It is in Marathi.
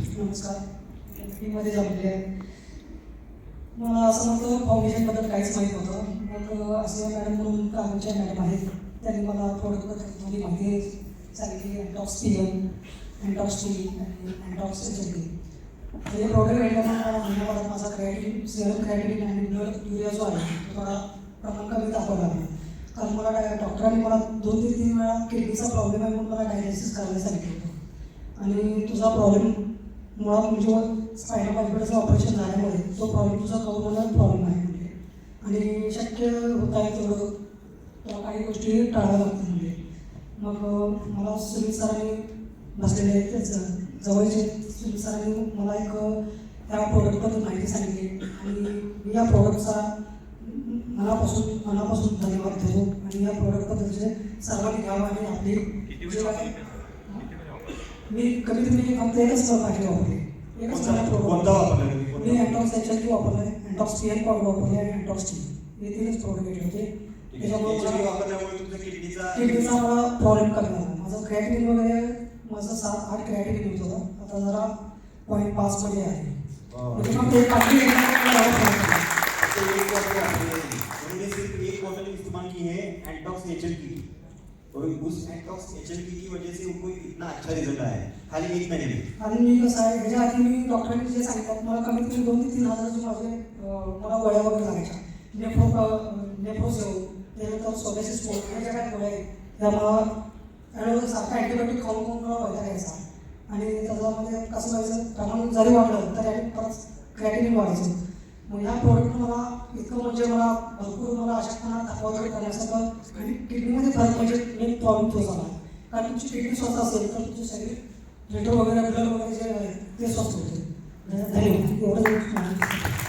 नमस्कार. मध्ये जमले आहे. मला असं नव्हतं फाउंडेशनबद्दल काहीच माहीत नव्हतं. मग असे मॅडम म्हणून कामाच्या मॅडम आहेत. त्यांनी मला प्रोडक्टबद्दल थोडी माहिती सांगितली Antox P M Antox T आणि अँटॉक्स हे प्रोडक्ट घेतल्यामुळे म्हणजे मला माझा क्रायटिन सेरम क्रायटिन आणि ब्लड युरिया जो आहे तो थोडा प्रमाण कमी दाखवला आहे कारण मला काय डॉक्टरांनी मला दोन ते तीन वेळा किडनीचा प्रॉब्लेम आहे म्हणून मला डायलिसिस करायला सांगितलं होतं आणि तुझा प्रॉब्लेम मुळात म्हणजे स्पायनल कॉर्डचं ऑपरेशन झाल्यामुळे तो प्रॉब्लेम तुझा कवर होणार प्रॉब्लेम आहे. म्हणजे आणि शक्य होत आहे तेवढं तुला काही गोष्टी टाळाव्या लागतात म्हणजे. मग मला सुनील सरांनी बसलेले त्याचं. जवळचे सुनील सरांनी मला एक अं, या प्रोडक्टबद्दल माहिती सांगितली. आणि मी या प्रोडक्टचा मनापासून मनापासून धन्यवाद देतो. आणि या प्रोडक्टबद्दलचे सर्वांनी घ्यावं आणि आपली मी कमीत कमी फक्त एकच पाठी वापरली एकच कोणता वापरला. वापरला? मी अँटॉक्स एच एल टी वापरलाय अँटॉक्स पी एन पावडर वापरली आणि अँटॉक्स टी हे तीनच प्रोडक्ट घेतले होते किडनीचा मला प्रॉब्लेम कमी झाला माझं क्रिएटिनिन वगैरे माझं सात आठ क्रिएटिनिन होत होतं आता जरा पॉईंट पाचमध्ये आहे म्हणजे पडला. तो सिर्फ़ एक बॉटल की है एंटॉक्स एचएल की। और उस एंटॉक्स एचएल की? वजह से उनको इतना अच्छा रिजल्ट आया है खाली एक महीने में आणि मी कसं आहे म्हणजे आधी मी डॉक्टरांनी जे सांगितलं मला कमीत कमी दोन ते तीन हजाराचे माझे मला गोळ्या वगैरे लागायच्या. नेफ्रो सेव त्यानंतर सोबेसिस पोट ह्या ज्या काही गोळ्या आहेत त्या मला ॲलोपॅथी सारखा अँटीबायोटिक खाऊन खाऊन मला वैताग घ्यायचा. आणि त्याच्यामध्ये कसं व्हायचं प्रमाण जरी वाढलं तरी आणि परत क्रॅटिनिन वाढायचं. मग ह्या प्रॉडक्ट मला इतकं म्हणजे मला भरपूर मला अशक्तपणा दाखवतो करण्यासारखं आणि किडनीमध्ये फरक म्हणजे मेन प्रॉब्लेम तो झाला कारण तुमची किडनी स्वतः असेल तर तुमचं शरीर लेटर वगैरे ब्लड वगैरे जे आहे ते स्वस्त होते. धन्यवाद. एवढं